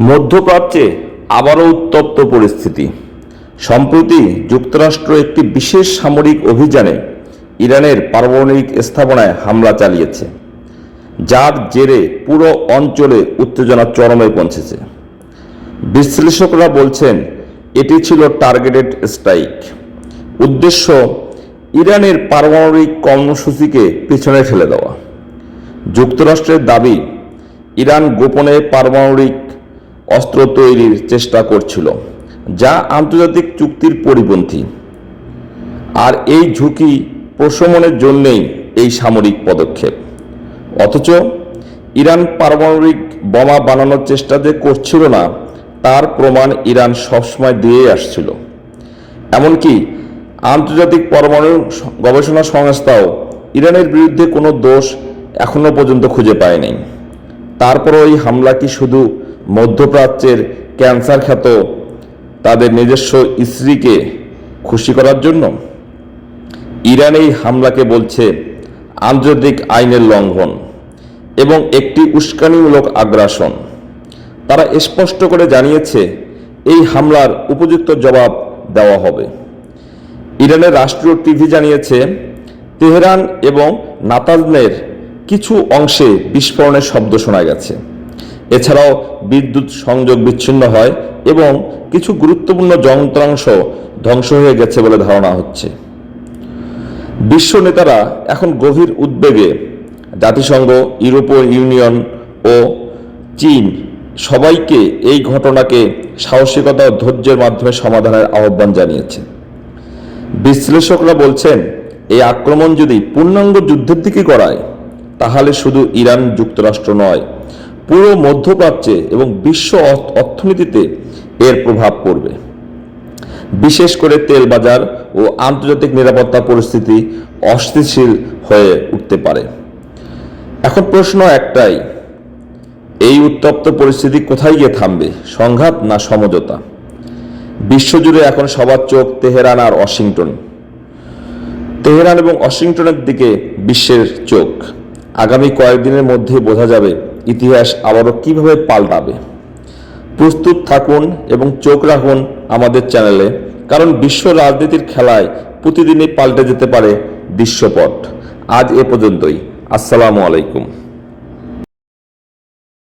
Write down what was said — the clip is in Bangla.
মধ্যপ্রাচ্যে আবারও উত্তপ্ত পরিস্থিতি। সম্প্রতি যুক্তরাষ্ট্র একটি বিশেষ সামরিক অভিযানে ইরানের পারমাণবিক স্থাপনায় হামলা চালিয়েছে, যার জেরে পুরো অঞ্চলে উত্তেজনা চরমে পৌঁছেছে। বিশ্লেষকরা বলছেন, এটি ছিল টার্গেটেড স্ট্রাইক। উদ্দেশ্য, ইরানের পারমাণবিক কর্মসূচিকে পিছনে ফেলে দেওয়া। যুক্তরাষ্ট্রের দাবি, ইরান গোপনে পারমাণবিক অস্ত্র তৈরির চেষ্টা করছিল, যা আন্তর্জাতিক চুক্তির পরিপন্থী। আর এই ঝুঁকি প্রশমনের জন্যেই এই সামরিক পদক্ষেপ। অথচ ইরান পারমাণবিক বোমা বানানোর চেষ্টা যে করছিল না, তার প্রমাণ ইরান সবসময় দিয়ে আসছিল। এমনকি আন্তর্জাতিক পরমাণু গবেষণা সংস্থাও ইরানের বিরুদ্ধে কোনো দোষ এখনও পর্যন্ত খুঁজে পায়নি। তারপরও এই হামলা কি শুধু মধ্যপ্রাচ্যের ক্যান্সার খ্যাত তাদের নিজস্ব স্ত্রীকে খুশি করার জন্য ইরান এই হামলাকে বলছে আন্তর্জাতিক আইনের লঙ্ঘন এবং একটি উস্কানিমূলক আগ্রাসন। তারা স্পষ্ট করে জানিয়েছে এই হামলার উপযুক্ত জবাব দেওয়া হবে। ইরানের রাষ্ট্রীয় টিভি জানিয়েছে তেহরান এবং নাতাজনের কিছু অংশে বিস্ফোরণের শব্দ শোনা গেছে। এছাড়াও বিদ্যুৎ সংযোগ বিচ্ছিন্ন হয় এবং কিছু গুরুত্বপূর্ণ যন্ত্রাংশ ধ্বংস হয়ে গেছে বলে ধারণা হচ্ছে। বিশ্ব নেতারা এখন গভীর উদ্বেগে। জাতিসংঘ, ইউরোপীয় ইউনিয়ন ও চীন সবাইকে এই ঘটনাকে সাহসিকতা ও ধৈর্যের মাধ্যমে সমাধানের আহ্বান জানিয়েছে। বিশ্লেষকরা বলছেন, এই আক্রমণ যদি পূর্ণাঙ্গ যুদ্ধের দিকে গড়ায়, তাহলে শুধু ইরান যুক্তরাষ্ট্র নয় পুরো মধ্যপ্রাচ্যে এবং বিশ্ব অর্থ- অর্থনীতিতে এর প্রভাব পড়বে। বিশেষ করে তেল বাজার ও আন্তর্জাতিক নিরাপত্তা পরিস্থিতি অস্থিতিশীল হয়ে উঠতে পারে। এখন প্রশ্ন একটাই, এই উত্তপ্ত পরিস্থিতি কোথায় গিয়ে থামবে, সংঘাত না সমঝোতা? বিশ্বজুড়ে এখন সবার চোখ তেহরান আর ওয়াশিংটন। তেহরান এবং ওয়াশিংটনের দিকে বিশ্বের চোখ। আগামী কয়েকদিনের মধ্যে বোঝা যাবে ইতিহাস আবারও কীভাবে পাল্টাবে? প্রস্তুত থাকুন এবং চোখ রাখুন আমাদের চ্যানেলে, কারণ বিশ্ব রাজনীতির খেলায় প্রতিদিনই পাল্টে যেতে পারে দৃশ্যপট আজ এ পর্যন্তই। আসসালামু আলাইকুম।